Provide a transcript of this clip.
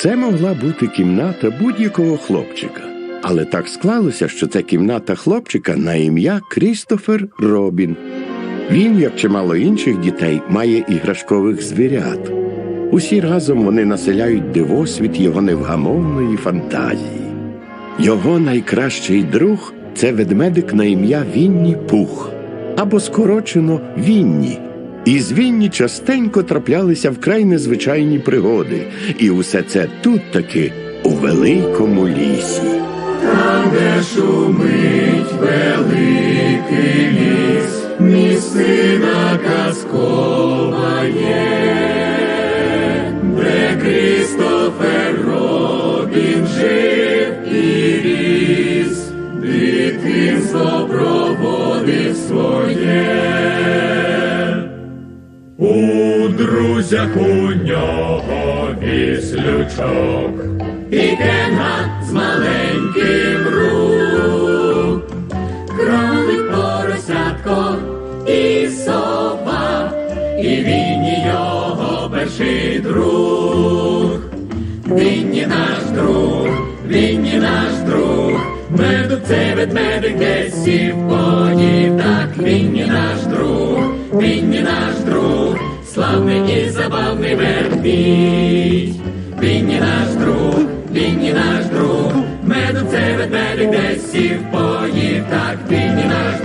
Це могла бути кімната будь-якого хлопчика. Але так склалося, що це кімната хлопчика на ім'я Крістофер Робін. Він, як чимало інших дітей, має іграшкових звірят. Усі разом вони населяють дивосвіт його невгамовної фантазії. Його найкращий друг це ведмедик на ім'я Вінні Пух або скорочено Вінні. І з Вінні частенько траплялися вкрай незвичайні пригоди, і усе це тут таки у великому лісі. Там, де шумить великий ліс, місцина казкова є, де Крістофер Робін жив і Друзях у нього віслючок, і кенга з маленьким рук, кролик поросятко і сова, і він його перший друг. Вінні наш друг, Вінні наш друг, меду це ведмедик десь сів поїв, так Вінні наш друг, Вінні наш славний і забавний вербій, він не наш друг, Вінні наш друг, медом це ведмедик десь сів поїв, так Вінні наш